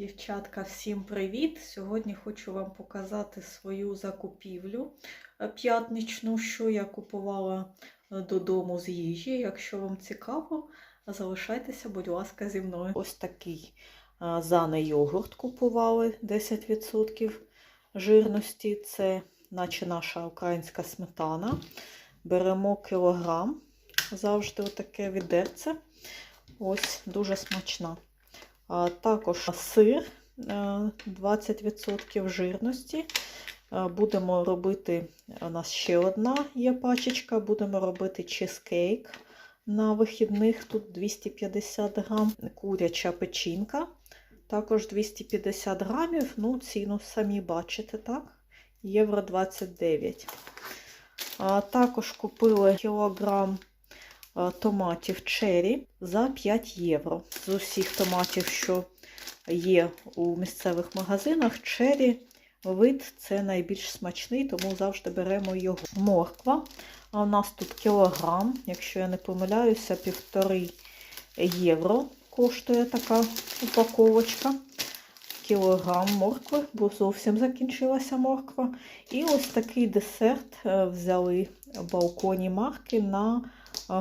Дівчатка, всім привіт! Сьогодні хочу вам показати свою закупівлю е, п'ятничну, що я купувала е, додому з їжі. Якщо вам цікаво, залишайтеся, будь ласка, зі мною. Ось такий зане йогурт купували 10% жирності. Це наче наша українська сметана. Беремо кілограм, завжди отаке відерце. Ось дуже смачна. Також сир е, 20% жирності. Е, Будемо робити, у нас ще одна є пачечка, будемо робити чизкейк на вихідних. Тут 250 грам, куряча печінка, також 250 грамів. Ну, ціну самі бачите, так? Євро 29. А також купили кілограм е, томатів черрі за 5 євро. З усіх томатів, що є у місцевих магазинах, черрі вид це найбільш смачний, тому завжди беремо його. Морква. А у нас тут кілограм, якщо я не помиляюся, півтори євро коштує така упаковочка. Кілограм моркви, бо зовсім закінчилася морква. І ось такий десерт е, взяли в балконі марки на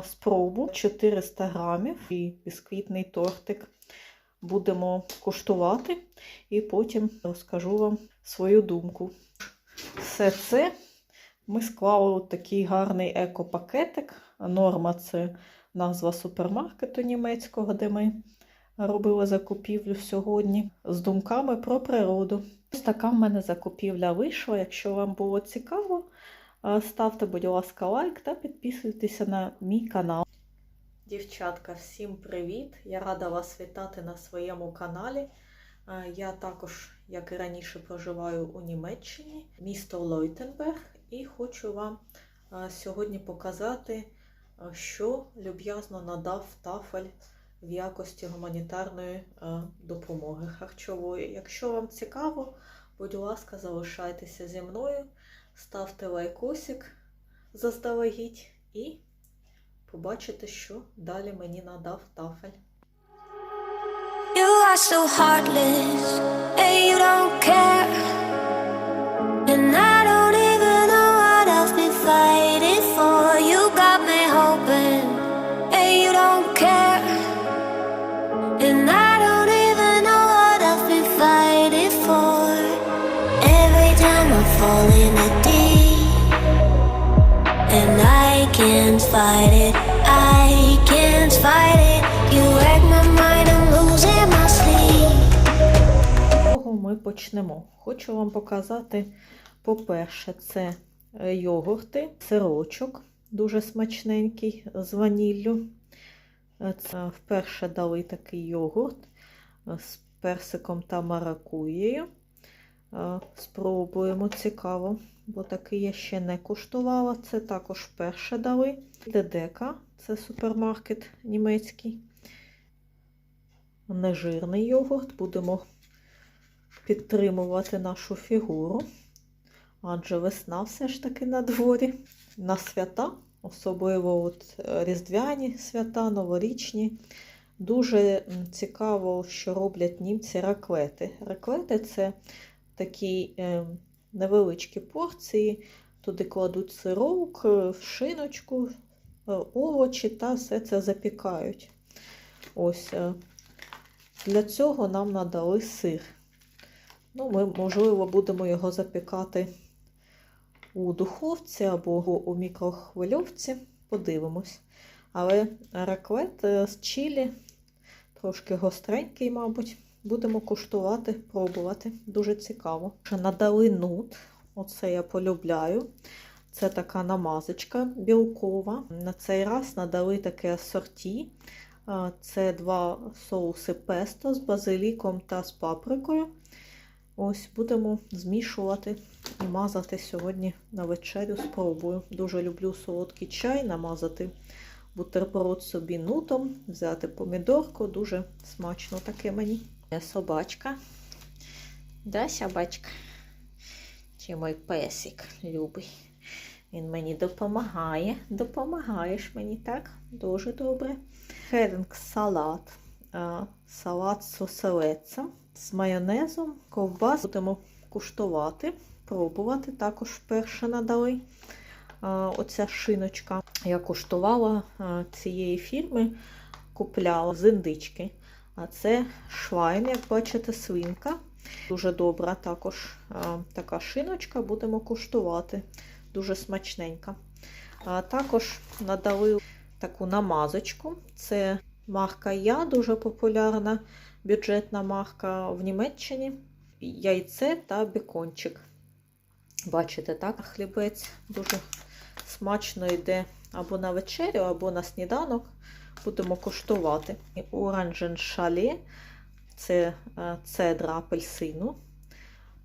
спробу 400 грамів і бісквітний тортик. Будемо куштувати і потім розкажу вам свою думку. Все це ми склали такий гарний екопакетик. Норма це назва супермаркету німецького, де ми робили закупівлю сьогодні з думками про природу. Ось така в мене закупівля вийшла. Якщо вам було цікаво, ставте, будь ласка, лайк та підписуйтеся на мій канал. Дівчатка, всім привіт! Я рада вас вітати на своєму каналі. Е, Я також, як і раніше, проживаю у Німеччині, місто Лойтенберг, і хочу вам е, сьогодні показати, е, що люб'язно надав тафель в якості гуманітарної е, допомоги харчової. Якщо вам цікаво, будь ласка, залишайтеся зі мною, ставте лайкосик заздалегідь і побачите, що далі мені надав тафель. You are so heartless, and you don't care. And I don't fight it, ми почнемо? Хочу вам показати, по-перше, це е, йогурти, сирочок дуже смачненький з ваніллю. Е, Це вперше дали такий йогурт е, з персиком та маракуєю. Спробуємо цікаво, бо такий я ще не куштувала. Це також вперше дали. Дедека, це супермаркет німецький. Нежирний йогурт. Будемо підтримувати нашу фігуру. Адже весна все ж таки на дворі. На свята, особливо от е, різдвяні свята, новорічні. Дуже цікаво, що роблять німці раклети. Раклети це такі е, невеличкі порції, туди кладуть сирок, е, шиночку, е, овочі та все це запікають. Ось для цього нам надали сир. Ну, ми, можливо, будемо його запікати у духовці або у мікрохвильовці. Подивимось. Але раклет з чилі, трошки гостренький, мабуть. Будемо куштувати, пробувати. Дуже цікаво. Надали нут. Оце я полюбляю. Це така намазочка білкова. На цей раз надали таке асорті. Це два соуси песто з базиліком та з паприкою. Ось будемо змішувати і мазати сьогодні на вечерю. Спробую. Дуже люблю солодкий чай, намазати бутерброд собі нутом, взяти помідорку. Дуже смачно таке мені. Собачка. Да, собачка? Чи мій песик любий? Він мені допомагає. Допомагаєш мені, так? Дуже добре. Херінг салат. Салат з оселедця. з майонезом, ковбас. Будемо куштувати, пробувати. Також вперше надали оця шиночка. Я куштувала цієї фірми, купляла з індички. А це швайн, як бачите, свинка. Дуже добра також така шиночка, будемо куштувати. Дуже смачненька. А також надали таку намазочку. Це марка Я, дуже популярна бюджетна марка в Німеччині. Яйце та бекончик. Бачите, так? Хлібець дуже смачно йде або на вечерю, або на сніданок. Будемо куштувати. І Оранжен шалі це е, цедра апельсину.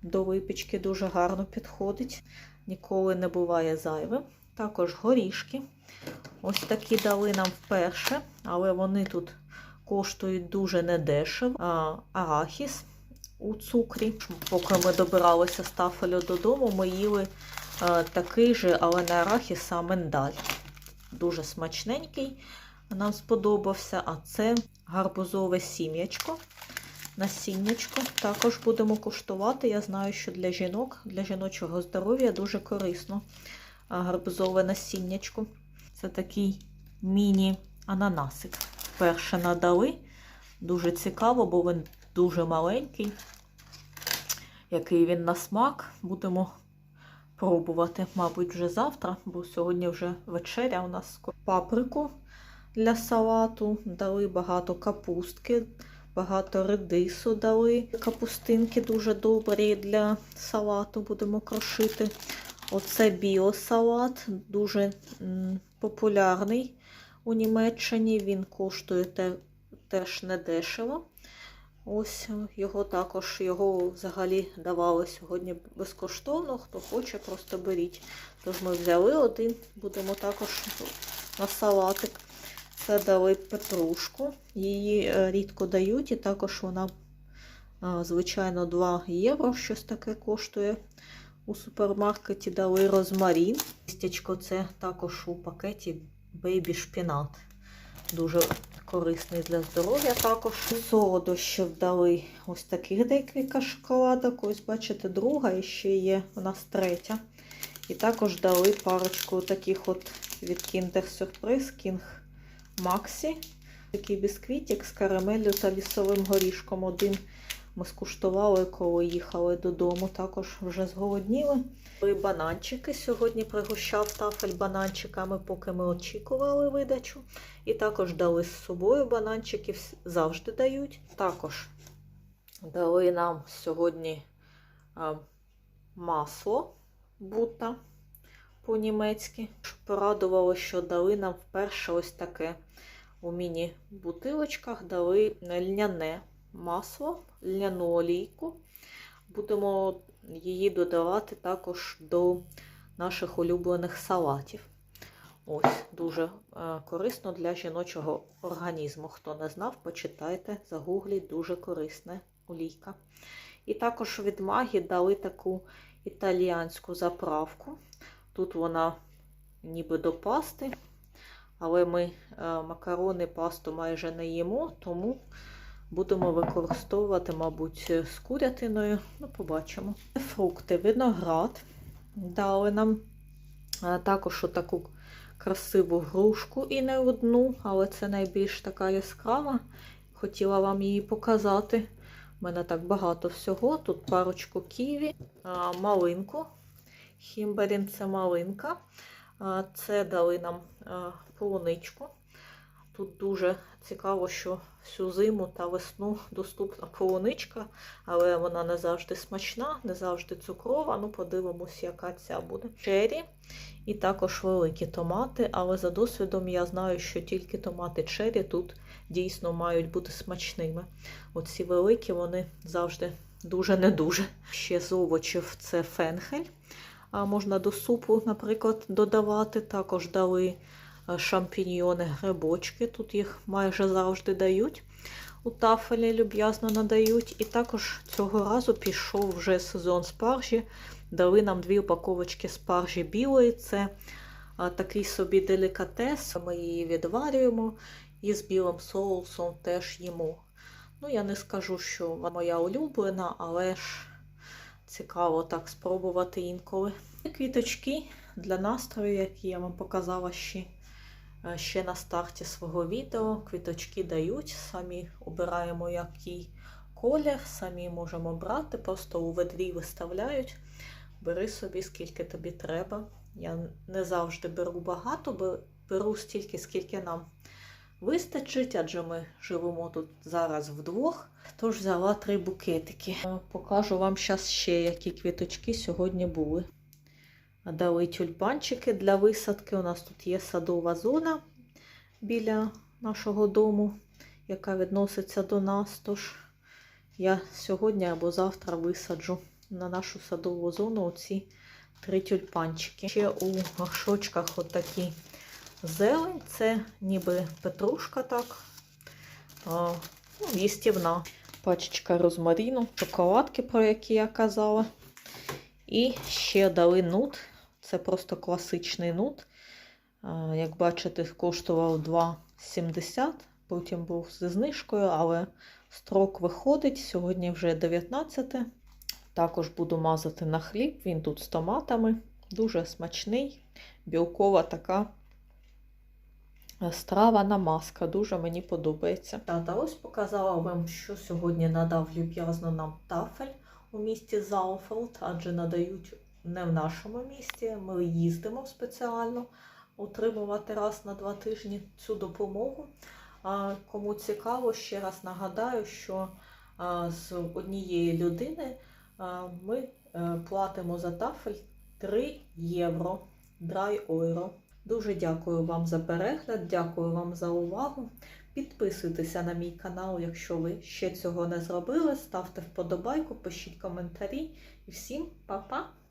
До випічки дуже гарно підходить. Ніколи не буває зайвим. Також горішки. Ось такі дали нам вперше, але вони тут коштують дуже недешево. Арахіс у цукрі. Поки ми добиралися з тафелю додому, ми їли такий же, але не арахіс, а миндаль. Дуже смачненький, нам сподобався. А це гарбузове сім'ячко. Насіннячко також будемо куштувати. Я знаю, що для жінок, для жіночого здоров'я дуже корисно гарбузове насіннячко. Це такий міні-ананасик. Перше надали. Дуже цікаво, бо він дуже маленький. Який він на смак. Будемо пробувати, мабуть, вже завтра, бо сьогодні вже вечеря у нас паприку для салату. Дали багато капустки, багато редису дали. Капустинки дуже добрі для салату. Будемо крошити. Оце біосалат, дуже популярний у Німеччині. Він коштує теж недешево. Ось його також його взагалі давали сьогодні безкоштовно. Хто хоче, просто беріть. Тож ми взяли один, будемо також на салатик. Це дали петрушку. Її е, рідко дають, і також вона, звичайно, 2 євро, щось таке коштує. У супермаркеті дали розмарін. Листячко це також у пакеті бейбі шпінат. Дуже корисний для здоров'я також. Солодощів дали ось таких декілька шоколадок. Ось, бачите, друга і ще є у нас третя. І також дали парочку таких от від Kinder Surprise King Maxi. Такий бісквітик з карамеллю та лісовим горішком. Один ми скуштували, коли їхали додому. Також вже зголодніли. Бананчики. Сьогодні пригощав тафель бананчиками, поки ми очікували видачу. І також дали з собою бананчиків, завжди дають. Також дали нам сьогодні масло бута по-німецьки. Порадувало, що дали нам вперше ось таке у міні-бутилочках, дали льняне масло, льняну олійку. Будемо її додавати також до наших улюблених салатів. Ось, дуже е, корисно для жіночого організму. Хто не знав, почитайте, загугліть, дуже корисна олійка. І також від магі дали таку італіянську заправку. Тут вона ніби до пасти, але ми е, макарони, пасту майже не їмо, тому будемо використовувати, мабуть, з курятиною. Ну, побачимо. Фрукти, виноград дали нам також таку красиву грушку і не одну, але це найбільш така яскрава. Хотіла вам її показати. У мене так багато всього. Тут парочку ківі, малинку. Хімберін це малинка. Це дали нам полуничку. Тут дуже цікаво, що всю зиму та весну доступна полуничка, але вона не завжди смачна, не завжди цукрова. Ну, подивимось, яка ця буде. Чері і також великі томати, але за досвідом я знаю, що тільки томати чері тут дійсно мають бути смачними. Оці великі, вони завжди дуже не дуже. Ще з овочів це фенхель. А можна до супу, наприклад, додавати. Також дали шампіньйони, грибочки. Тут їх майже завжди дають. У тафелі люб'язно надають. І також цього разу пішов вже сезон спаржі. Дали нам дві упаковочки спаржі білої. Це такий собі делікатес. Ми її відварюємо і з білим соусом теж їмо. Ну, я не скажу, що вона моя улюблена, але ж цікаво так спробувати інколи. Квіточки для настрою, які я вам показала ще, ще на старті свого відео. Квіточки дають, самі обираємо який колір, самі можемо брати, просто у ведрі виставляють. Бери собі, скільки тобі треба. Я не завжди беру багато, беру стільки, скільки нам вистачить, адже ми живемо тут зараз вдвох. Тож взяла три букетики. Е, Покажу вам зараз ще, які квіточки сьогодні були. Дали тюльпанчики для висадки. У нас тут є садова зона біля нашого дому, яка відноситься до нас. Тож я сьогодні або завтра висаджу на нашу садову зону оці три тюльпанчики. Ще у горшочках отакі зелень. Це ніби петрушка так. Ну. Пачечка розмаріну, шоколадки, про які я казала. І ще дали нут. Це просто класичний нут. Як бачите, коштував 2,70. Потім був зі знижкою, але строк виходить. Сьогодні вже 19. Також буду мазати на хліб. Він тут з томатами. Дуже смачний, білкова така страва намазка. Дуже мені подобається. Та ось показала вам, що сьогодні надав люб'язно нам тафель у місті Зауфелд, адже надають не в нашому місті. Ми їздимо спеціально утримувати раз на два тижні цю допомогу. Кому цікаво, ще раз нагадаю, що з однієї людини ми е, платимо за тафель 3 євро драй ойро. Дуже дякую вам за перегляд, дякую вам за увагу. Підписуйтеся на мій канал, якщо ви ще цього не зробили. Ставте вподобайку, пишіть коментарі. І всім па-па!